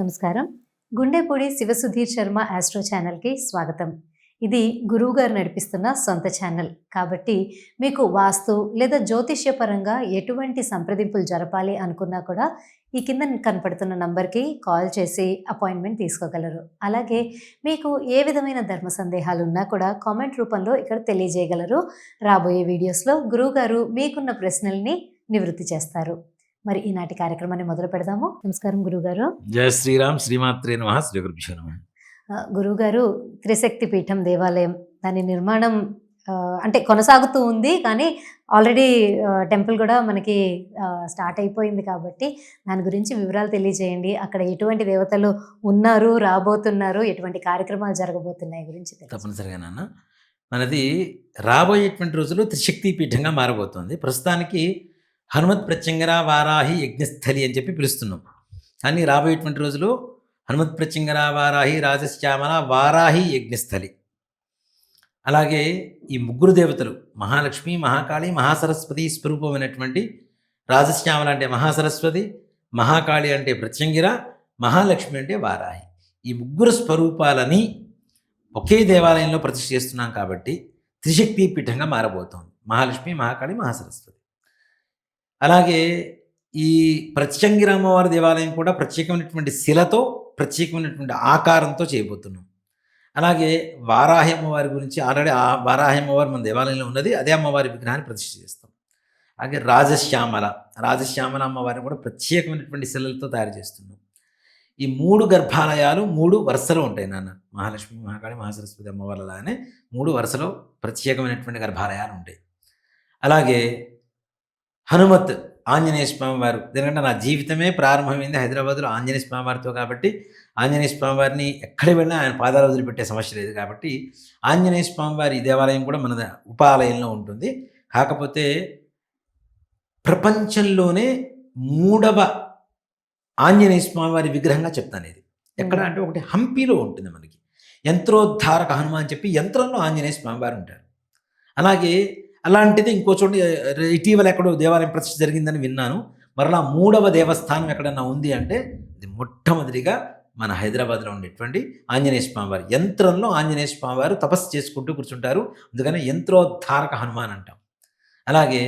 నమస్కారం. గుండెపూడి శివసుధీర్ శర్మ ఆస్ట్రో ఛానల్కి స్వాగతం. ఇది గురువు గారు నడిపిస్తున్న సొంత ఛానల్. కాబట్టి మీకు వాస్తు లేదా జ్యోతిష్యపరంగా ఎటువంటి సంప్రదింపులు జరపాలి అనుకున్నా కూడా ఈ కింద కనపడుతున్న నంబర్కి కాల్ చేసి అపాయింట్మెంట్ తీసుకోగలరు. అలాగే మీకు ఏ విధమైన ధర్మ సందేహాలు ఉన్నా కూడా కామెంట్ రూపంలో ఇక్కడ తెలియజేయగలరు. రాబోయే వీడియోస్లో గురువుగారు మీకున్న ప్రశ్నల్ని నివృత్తి చేస్తారు. మరి ఈనాటి కార్యక్రమాన్ని మొదలు పెడదాము. నమస్కారం గురువుగారు జయ శ్రీరామ్. శ్రీమాత్రే నమ. శ్రీ గురువుగారు త్రిశక్తి పీఠం దేవాలయం దాని నిర్మాణం అంటే కొనసాగుతూ ఉంది కానీ ఆల్రెడీ టెంపుల్ కూడా మనకి స్టార్ట్ అయిపోయింది కాబట్టి దాని గురించి వివరాలు తెలియజేయండి. అక్కడ ఎటువంటి దేవతలు ఉన్నారు రాబోతున్నారు ఎటువంటి కార్యక్రమాలు జరగబోతున్నాయి గురించి. తప్పనిసరిగా నాన్న. మనది రాబోయేటువంటి రోజుల్లో త్రిశక్తి పీఠంగా మారబోతోంది. ప్రస్తుతానికి హనుమత్ ప్రత్యంగర వారాహి యజ్ఞస్థలి అని చెప్పి పిలుస్తున్నాం. కానీ రాబోయేటువంటి రోజులు హనుమత్ ప్రత్యంగర వారాహి రాజశ్యామల వారాహి యజ్ఞస్థలి. అలాగే ఈ ముగ్గురు దేవతలు మహాలక్ష్మి మహాకాళి మహాసరస్వతి స్వరూపమైనటువంటి రాజశ్యామల అంటే మహాసరస్వతి మహాకాళి అంటే ప్రత్యంగిర మహాలక్ష్మి అంటే వారాహి. ఈ ముగ్గురు స్వరూపాలని ఒకే దేవాలయంలో ప్రతిష్ఠ చేస్తున్నాం కాబట్టి త్రిశక్తి పీఠంగా మారబోతోంది. మహాలక్ష్మి మహాకాళి మహాసరస్వతి. అలాగే ఈ ప్రత్యంగిర అమ్మవారి దేవాలయం కూడా ప్రత్యేకమైనటువంటి శిలతో ప్రత్యేకమైనటువంటి ఆకారంతో చేయబోతున్నాం. అలాగే వారాహి అమ్మవారి గురించి ఆల్రెడీ ఆ వారాహి అమ్మవారి మన దేవాలయంలో ఉన్నది అదే అమ్మవారి విగ్రహాన్ని ప్రతిష్ఠ చేస్తాం. అలాగే రాజశ్యామల రాజశ్యామల అమ్మవారిని కూడా ప్రత్యేకమైనటువంటి శిలలతో తయారు చేస్తున్నాం. ఈ మూడు గర్భాలయాలు మూడు వరుసలో ఉంటాయి నాన్న. మహాలక్ష్మి మహాకాళి మహాసరస్వతి అమ్మవారిలానే మూడు వరుసలో ప్రత్యేకమైనటువంటి గర్భాలయాలు ఉంటాయి. అలాగే హనుమత్ ఆంజనేయ స్వామి వారు ఎందుకంటే నా జీవితమే ప్రారంభమైంది హైదరాబాద్లో ఆంజనేయ స్వామి వారితో కాబట్టి ఆంజనేయ స్వామి వారిని ఎక్కడ వెళ్ళినా ఆయన పాదాలు వదిలిపెట్టే సమస్య లేదు కాబట్టి ఆంజనేయ స్వామి వారి దేవాలయం కూడా మన ఉపాలయంలో ఉంటుంది. కాకపోతే ప్రపంచంలోనే మూడవ ఆంజనేయ స్వామి వారి విగ్రహంగా చెప్తాను ఇది. ఎక్కడ అంటే ఒకటి హంపీలో ఉంటుంది మనకి. యంత్రోద్ధారక హనుమాన్ చెప్పి యంత్రంలో ఆంజనేయ స్వామి వారు ఉంటారు. అలాగే అలాంటిది ఇంకో చోట ఇటీవల ఎక్కడో దేవాలయం ప్రతిష్ఠ జరిగిందని విన్నాను. మరలా మూడవ దేవస్థానం ఎక్కడన్నా ఉంది అంటే ఇది మొట్టమొదటిగా మన హైదరాబాద్లో ఉండేటువంటి ఆంజనేయ స్వామి వారు యంత్రంలో ఆంజనేయ స్వామి వారు తపస్సు చేసుకుంటూ కూర్చుంటారు. అందుకని యంత్రోద్ధారక హనుమాన్ అంటాం. అలాగే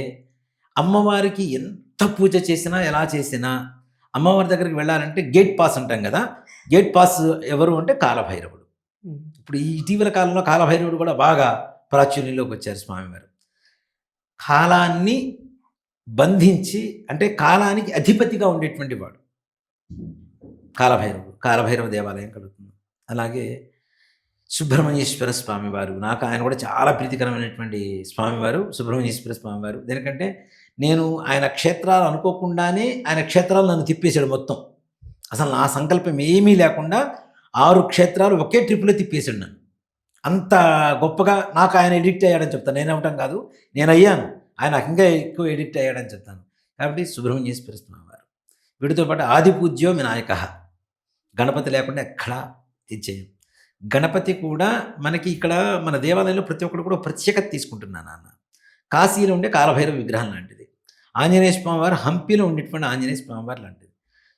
అమ్మవారికి ఎంత పూజ చేసినా ఎలా చేసినా అమ్మవారి దగ్గరికి వెళ్ళాలంటే గేట్ పాస్ అంటాం కదా. గేట్ పాస్ ఎవరు అంటే కాలభైరవుడు. ఇప్పుడు ఈ ఇటీవల కాలంలో కాలభైరవుడు కూడా బాగా ప్రాచుర్యంలోకి వచ్చారు స్వామివారు. కాలాన్ని బంధించి అంటే కాలానికి అధిపతిగా ఉండేటువంటి వాడు. కాలభైరవుడు కాలభైరవ దేవాలయం కలుగుతుంది. అలాగే సుబ్రహ్మణ్యేశ్వర స్వామివారు నాకు ఆయన కూడా చాలా ప్రీతికరమైనటువంటి స్వామివారు సుబ్రహ్మణ్యేశ్వర స్వామివారు. ఎందుకంటే నేను ఆయన క్షేత్రాలు అనుకోకుండానే ఆయన క్షేత్రాలు నన్ను తిప్పేశాడు మొత్తం. అసలు నా సంకల్పం ఏమీ లేకుండా ఆరు క్షేత్రాలు ఒకే ట్రిప్లో తిప్పేశాడు నన్ను. అంత గొప్పగా నాకు ఆయన ఎడిక్ట్ అయ్యాడని చెప్తాను. నేను అవ్వటం కాదు నేను అయ్యాను ఆయన నాకు ఇంకా ఎక్కువ ఎడిక్ట్ అయ్యాడని చెప్తాను. కాబట్టి సుబ్రహ్మణ్య స్వామి వారు వీటితో పాటు ఆది పూజ్యో వినాయక. గణపతి లేకుండా ఎక్కడా ఇచ్చేయం గణపతి కూడా మనకి ఇక్కడ మన దేవాలయంలో ప్రతి ఒక్కరు కూడా ప్రత్యేకత తీసుకుంటున్నాను నాన్న. కాశీలో ఉండే కాలభైరవ విగ్రహం లాంటిది. ఆంజనేయ స్వామివారు హంపీలో ఉండేటువంటి ఆంజనేయ స్వామివారు లాంటిది.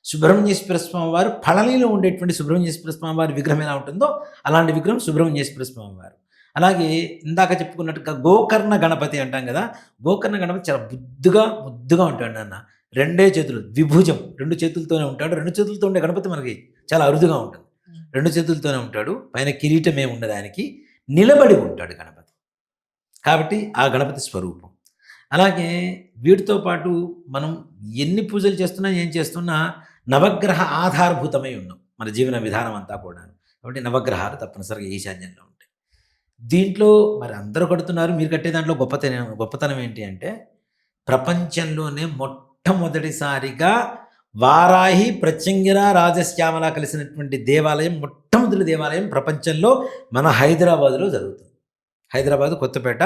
సుబ్రహ్మణ్యేశ్వర స్వామి వారు పళనిలో ఉండేటువంటి సుబ్రహ్మణ్యేశ్వర స్వామి వారి విగ్రహం ఎలా ఉంటుందో అలాంటి విగ్రహం సుబ్రహ్మణ్యేశ్వర స్వామి వారు అలాగే ఇందాక చెప్పుకున్నట్టుగా గోకర్ణ గణపతి అంటాం కదా గోకర్ణ గణపతి చాలా బుద్దుగా ముద్దుగా ఉంటాడు నాన్న. రెండే చేతులు ద్విభుజం రెండు చేతులతోనే ఉంటాడు. రెండు చేతులతో ఉండే గణపతి మనకి చాలా అరుదుగా ఉంటుంది. రెండు చేతులతోనే ఉంటాడు పైన కిరీటం ఏమి ఉండదు ఆయనకి నిలబడి ఉంటాడు గణపతి. కాబట్టి ఆ గణపతి స్వరూపం. అలాగే వీటితో పాటు మనం ఎన్ని పూజలు చేస్తున్నా ఏం చేస్తున్నా నవగ్రహ ఆధారభూతమై ఉన్నాం. మన జీవన విధానం అంతా కూడా కాబట్టి నవగ్రహాలు తప్పనిసరిగా ఈశాన్యంలో ఉంటాయి. దీంట్లో మరి అందరూ కడుతున్నారు. మీరు కట్టే దాంట్లో గొప్పతనం గొప్పతనం ఏంటి అంటే ప్రపంచంలోనే మొట్టమొదటిసారిగా వారాహి ప్రత్యంగిర రాజశ్యామల కలిసినటువంటి దేవాలయం మొట్టమొదటి దేవాలయం ప్రపంచంలో మన హైదరాబాదులో జరుగుతుంది. హైదరాబాద్ కొత్తపేట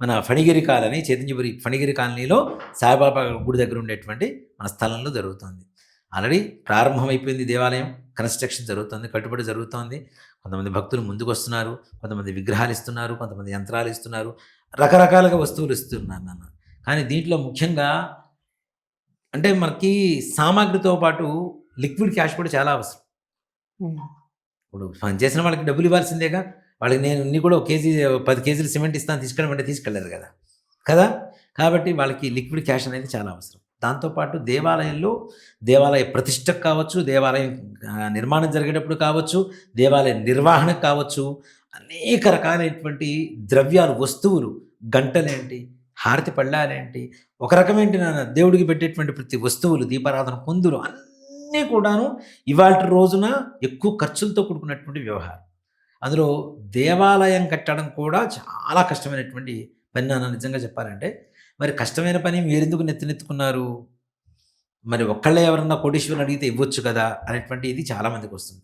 మన ఫణిగిరి కాలనీ చైతన్యపురి ఫణిగిరి కాలనీలో సాయిబాబా గుడి దగ్గర ఉండేటువంటి మన స్థలంలో జరుగుతుంది. ఆల్రెడీ ప్రారంభమైపోయింది దేవాలయం. కన్స్ట్రక్షన్ జరుగుతుంది కట్టుబడి జరుగుతోంది. కొంతమంది భక్తులు ముందుకు వస్తున్నారు కొంతమంది విగ్రహాలు ఇస్తున్నారు కొంతమంది యంత్రాలు ఇస్తున్నారు. రకరకాలుగా వస్తువులు ఇస్తున్నారు నాన్న. కానీ దీంట్లో ముఖ్యంగా అంటే మనకి సామాగ్రితో పాటు లిక్విడ్ క్యాష్ కూడా చాలా అవసరం. ఇప్పుడు పని చేసిన వాళ్ళకి డబ్బులు ఇవ్వాల్సిందేగా? వాళ్ళకి నేను ఇన్ని కూడా ఒక కేజీ పది కేజీలు సిమెంట్ ఇస్తాను తీసుకెళ్ళమంటే తీసుకెళ్ళరు కదా? కదా? కాబట్టి వాళ్ళకి లిక్విడ్ క్యాష్ అనేది చాలా అవసరం. దాంతోపాటు దేవాలయంలో దేవాలయ ప్రతిష్టకు కావచ్చు దేవాలయం నిర్మాణం జరిగేటప్పుడు కావచ్చు దేవాలయ నిర్వహణకు కావచ్చు అనేక రకాలైనటువంటి ద్రవ్యాలు వస్తువులు గంటలేంటి హారతి పళ్ళాలేంటి ఒక రకమైన దేవుడికి పెట్టేటువంటి ప్రతి వస్తువులు దీపారాధన పొందులు అన్నీ కూడాను ఇవాళ రోజున ఎక్కువ ఖర్చులతో కూడుకున్నటువంటి వ్యవహారం. అందులో దేవాలయం కట్టడం కూడా చాలా కష్టమైనటువంటి పని నాన్న నిజంగా చెప్పాలంటే మరి కష్టమైన పని మీరెందుకు నెత్తినెత్తుకున్నారు? మరి ఒక్కళ్ళే ఎవరన్నా కోటీశ్వరుని అడిగితే ఇవ్వచ్చు కదా? అనేటువంటి ఇది చాలామందికి వస్తుంది.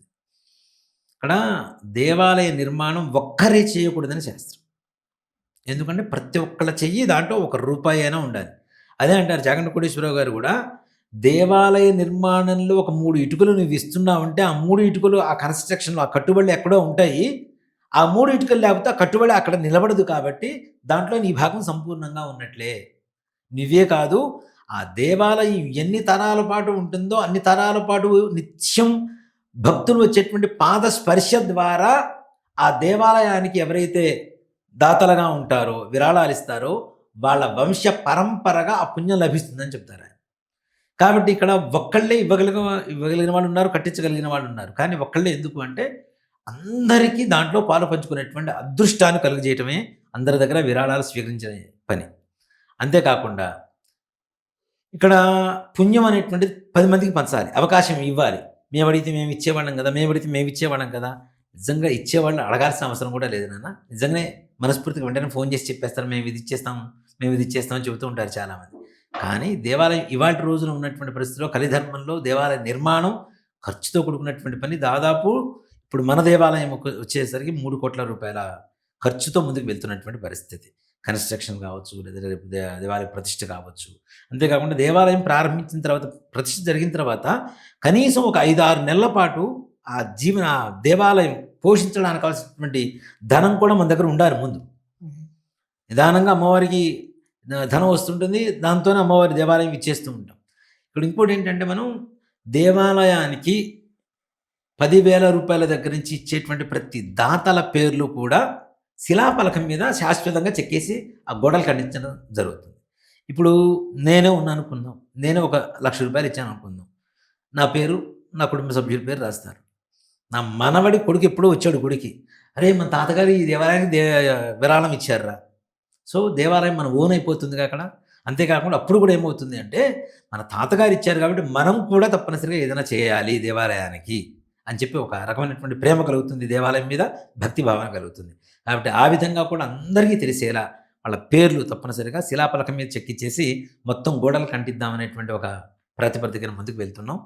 ఇక్కడ దేవాలయ నిర్మాణం ఒక్కరే చేయకూడదని శాస్త్రం. ఎందుకంటే ప్రతి ఒక్కళ్ళ చెయ్యి దాంట్లో ఒక రూపాయి అయినా ఉండాలి. అదే అంటారు జగన్ కోటేశ్వరరావు గారు కూడా దేవాలయ నిర్మాణంలో ఒక మూడు ఇటుకలు నువ్వు ఇస్తున్నావంటే ఆ మూడు ఇటుకలు ఆ కన్స్ట్రక్షన్లో ఆ కట్టుబడులు ఎక్కడో ఉంటాయి. ఆ మూడు ఇటుకలు లేకపోతే ఆ కట్టుబడి అక్కడ నిలబడదు కాబట్టి దాంట్లో నీ భాగం సంపూర్ణంగా ఉన్నట్లే. నువ్వే కాదు ఆ దేవాలయం ఎన్ని తరాల పాటు ఉంటుందో అన్ని తరాల పాటు నిత్యం భక్తులు వచ్చేటువంటి పాద స్పర్శ ద్వారా ఆ దేవాలయానికి ఎవరైతే దాతలుగా ఉంటారో విరాళాలు ఇస్తారో వాళ్ళ వంశ పరంపరగా ఆ పుణ్యం లభిస్తుందని చెప్తారు ఆయన. కాబట్టి ఇక్కడ ఒక్కళ్ళే ఇవ్వగలిగిన ఇవ్వగలిగిన వాళ్ళు ఉన్నారు కట్టించగలిగిన వాళ్ళు ఉన్నారు. కానీ ఒక్కళ్ళే ఎందుకు అంటే అందరికీ దాంట్లో పాలు పంచుకునేటువంటి అదృష్టాన్ని కలుగజేయటమే అందరి దగ్గర విరాళాలు స్వీకరించే పని. అంతేకాకుండా ఇక్కడ పుణ్యం అనేటువంటిది పది మందికి పంచాలి అవకాశం ఇవ్వాలి. మేము అడిగితే మేము ఇచ్చేవాళ్ళం కదా మేము అడిగితే మేము ఇచ్చేవాళ్ళం కదా. నిజంగా ఇచ్చేవాళ్ళు అడగాల్సిన అవసరం కూడా లేదు నాన్న. నిజంగానే మనస్ఫూర్తిగా వెంటనే ఫోన్ చేసి చెప్పేస్తారు మేము ఇది ఇచ్చేస్తాం మేము ఇది ఇచ్చేస్తాం అని చెబుతూ ఉంటారు చాలామంది. కానీ దేవాలయం ఇవాటి రోజున ఉన్నటువంటి పరిస్థితిలో కలిధర్మంలో దేవాలయ నిర్మాణం ఖర్చుతో కూడుకున్నటువంటి పని దాదాపు ఇప్పుడు మన దేవాలయం ఒక- వచ్చేసరికి మూడు కోట్ల రూపాయల ఖర్చుతో ముందుకు వెళ్తున్నటువంటి పరిస్థితి. కన్స్ట్రక్షన్ కావచ్చు లేదా రేపు దేవాలయ ప్రతిష్ఠ కావచ్చు. అంతేకాకుండా దేవాలయం ప్రారంభించిన తర్వాత ప్రతిష్ఠ జరిగిన తర్వాత కనీసం ఒక ఐదు ఆరు నెలల పాటు ఆ జీవన ఆ దేవాలయం పోషించడానికి కావాల్సినటువంటి ధనం కూడా మన దగ్గర ఉండాలి ముందు. నిదానంగా అమ్మవారికి ధనం వస్తుంటుంది. దాంతోనే అమ్మవారి దేవాలయం ఇచ్చేస్తూ ఉంటాం. ఇక్కడ ఇంకోటి ఏంటంటే మనం దేవాలయానికి పదివేల రూపాయల దగ్గర నుంచి ఇచ్చేటువంటి ప్రతి దాతల పేర్లు కూడా శిలాఫలకం మీద శాశ్వతంగా చెక్కేసి ఆ గోడలు ఖండించడం జరుగుతుంది. ఇప్పుడు నేనే ఉన్నాను అనుకుందాం. నేనే ఒక లక్ష రూపాయలు ఇచ్చాను అనుకుందాం. నా పేరు నా కుటుంబ సభ్యుల పేరు రాస్తారు. నా మనవడి కొడుకు ఎప్పుడో వచ్చాడు గుడికి. అరే మన తాతగారు ఈ దేవాలయానికి దే విరాళం ఇచ్చారురా. సో దేవాలయం మన ఓన్ అయిపోతుంది అక్కడ. అంతేకాకుండా అప్పుడు కూడా ఏమవుతుంది అంటే మన తాతగారు ఇచ్చారు కాబట్టి మనం కూడా తప్పనిసరిగా ఏదైనా చేయాలి దేవాలయానికి. అని చెప్పి ఒక రకమైనటువంటి ప్రేమ కలుగుతుంది దేవాలయం మీద భక్తి భావన కలుగుతుంది. కాబట్టి ఆ విధంగా కూడా అందరికీ తెలిసేలా వాళ్ళ పేర్లు తప్పనిసరిగా శిలాపలకం మీద చెక్కిచ్చేసి మొత్తం గోడలు కంటిద్దామనేటువంటి ఒక ప్రాతిపదికన ముందుకు వెళ్తున్నాం.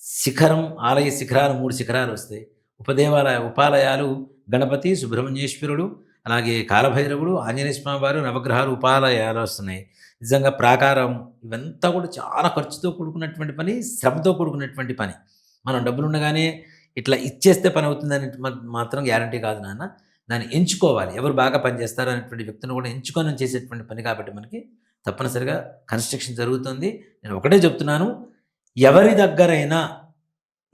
శిఖరం ఆలయ శిఖరాలు మూడు శిఖరాలు వస్తాయి. ఉపదేవాలయ ఉపాలయాలు గణపతి సుబ్రహ్మణ్యేశ్వరుడు అలాగే కాలభైరవుడు ఆంజనేయ స్వామి వారు నవగ్రహాలు ఉపాలయాలు వస్తున్నాయి. నిజంగా ప్రాకారం ఇవంతా కూడా చాలా ఖర్చుతో కూడుకున్నటువంటి పని శ్రమతో కూడుకున్నటువంటి పని. మనం డబ్బులు ఉండగానే ఇట్లా ఇచ్చేస్తే పని అవుతుందని మాత్రం గ్యారంటీ కాదు నాన్న. దాన్ని ఎంచుకోవాలి. ఎవరు బాగా పనిచేస్తారు అనేటువంటి వ్యక్తిని కూడా ఎంచుకొని చేసేటువంటి పని కాబట్టి మనకి తప్పనిసరిగా కన్స్ట్రక్షన్ జరుగుతుంది. నేను ఒకటే చెప్తున్నాను. ఎవరి దగ్గరైనా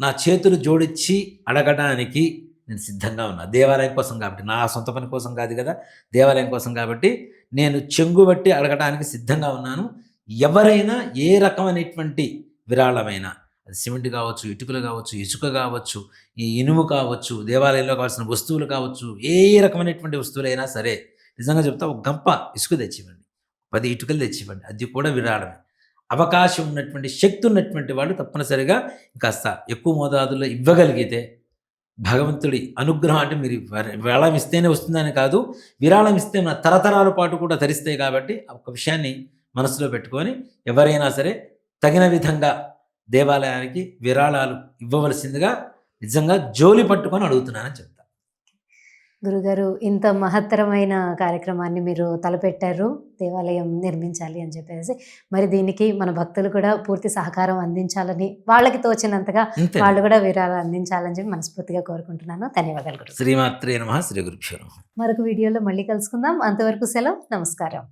నా చేతులు జోడించి అడగడానికి నేను సిద్ధంగా ఉన్నా. దేవాలయం కోసం కాబట్టి. నా సొంత పని కోసం కాదు కదా. దేవాలయం కోసం కాబట్టి నేను చెంగు బట్టి అడగడానికి సిద్ధంగా ఉన్నాను. ఎవరైనా ఏ రకమైనటువంటి విరాళమైనా అది సిమెంట్ కావచ్చు ఇటుకలు కావచ్చు ఇసుక కావచ్చు ఈ ఇనుము కావచ్చు దేవాలయంలో కావాల్సిన వస్తువులు కావచ్చు ఏ రకమైనటువంటి వస్తువులైనా సరే నిజంగా చెప్తా ఒక గంప ఇసుక తెచ్చివ్వండి. పది ఇటుకలు తెచ్చివ్వండి. అది కూడా విరాళమే. అవకాశం ఉన్నటువంటి శక్తి ఉన్నటువంటి వాళ్ళు తప్పనిసరిగా కాస్త ఎక్కువ మోతాదులో ఇవ్వగలిగితే భగవంతుడి అనుగ్రహం అంటే మీరు విరాళం ఇస్తేనే వస్తుందని కాదు విరాళం ఇస్తే మన తరతరాల పాటు కూడా ధరిస్తాయి కాబట్టి ఒక విషయాన్ని మనసులో పెట్టుకొని ఎవరైనా సరే తగిన విధంగా దేవాలయానికి విరాళాలు ఇవ్వవలసిందిగా నిజంగా జోలి పట్టుకొని అడుగుతున్నానని చెప్తా. గురుగారు ఇంత మహత్తరమైన కార్యక్రమాన్ని మీరు తలపెట్టారు దేవాలయం నిర్మించాలి అని చెప్పేసి. మరి దీనికి మన భక్తులు కూడా పూర్తి సహకారం అందించాలని వాళ్ళకి తోచినంతగా వాళ్ళు కూడా విరాళాలు అందించాలని చెప్పి మనస్ఫూర్తిగా కోరుకుంటున్నాను. ధన్యవాదాలు శ్రీమాత్రే నమ శ్రీ నమః. మరొక వీడియోలో మళ్ళీ కలుసుకుందాం. అంతవరకు సెలవు నమస్కారం.